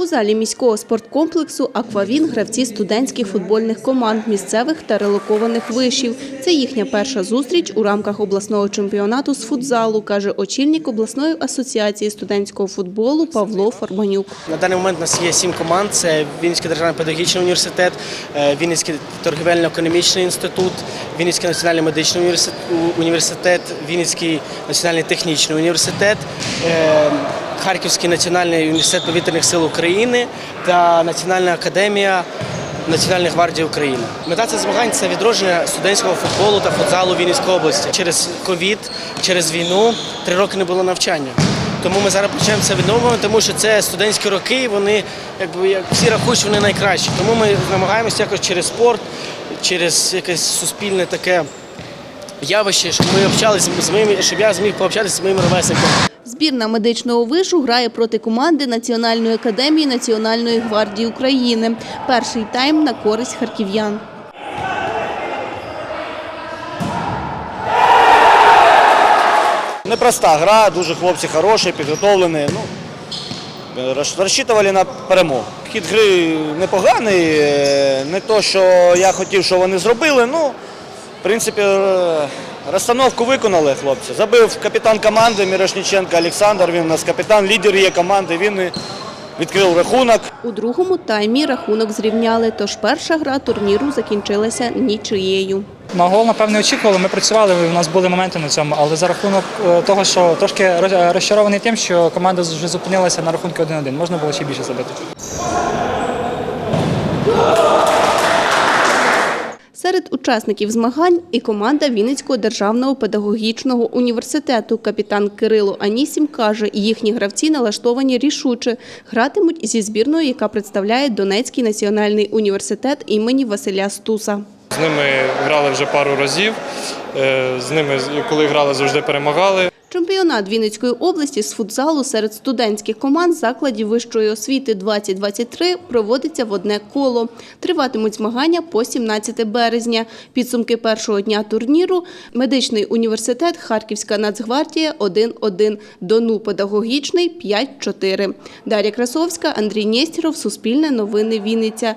У залі міського спорткомплексу «Аквавін» гравці студентських футбольних команд місцевих та релокованих вишів. Це їхня перша зустріч у рамках обласного чемпіонату з футзалу, каже очільник обласної асоціації студентського футболу Павло Форманюк. На даний момент у нас є сім команд: це Вінницький державний педагогічний університет, е, Вінницький торгівельно-економічний інститут, Вінницький національний медичний університет, Вінницький національний технічний університет, е, Харківський національний університет повітряних сил України та Національна академія. Національної гвардії України. Мета цих змагань це відродження студентського футболу та футзалу Вінницької області. Через ковід, через війну три роки не було навчання. Тому ми зараз почнемо це відновлювати, тому що це студентські роки, вони якби як всі рахують, вони найкращі. Тому ми намагаємося якось через спорт, через якесь суспільне таке явище, щоб ми общалися з моїми, щоб я зміг пообщатися з моїми ровесниками. Збірна медичного вишу грає проти команди Національної академії Національної гвардії України. Перший тайм на користь харків'ян. Непроста гра, дуже хлопці хороші, підготовлені. Ну, роз- розчитували на перемогу. Хід гри непоганий, е, не то, що я хотів, що вони зробили. Ну, в принципі, е, розстановку виконали хлопці. Забив капітан команди Мірошніченко Олександр, він у нас капітан, лідер є команди, він відкрив рахунок. У другому таймі рахунок зрівняли, тож перша гра турніру закінчилася нічиєю. На гол, напевне, очікували. Ми працювали, у нас були моменти на цьому, але за рахунок е, того, що трошки розчарований тим, що команда вже зупинилася на рахунку 1-1. Можна було ще більше забити. Серед учасників змагань і команда Вінницького державного педагогічного університету. Капітан Кирило Анісім каже, їхні гравці налаштовані рішуче. Гратимуть зі збірною, яка представляє Донецький національний університет імені Василя Стуса. З ними грали вже пару разів. Е, З ними, коли грали, завжди перемагали. Чемпіонат Вінницької області з футзалу серед студентських команд закладів вищої освіти 2023 проводиться в одне коло. Триватимуть змагання по 17 березня. Підсумки першого дня турніру – медичний університет, Харківська нацгвардія 1-1, Дону педагогічний 5-4. Дар'я Красовська, Андрій Нєстєров, Суспільне новини Вінниця.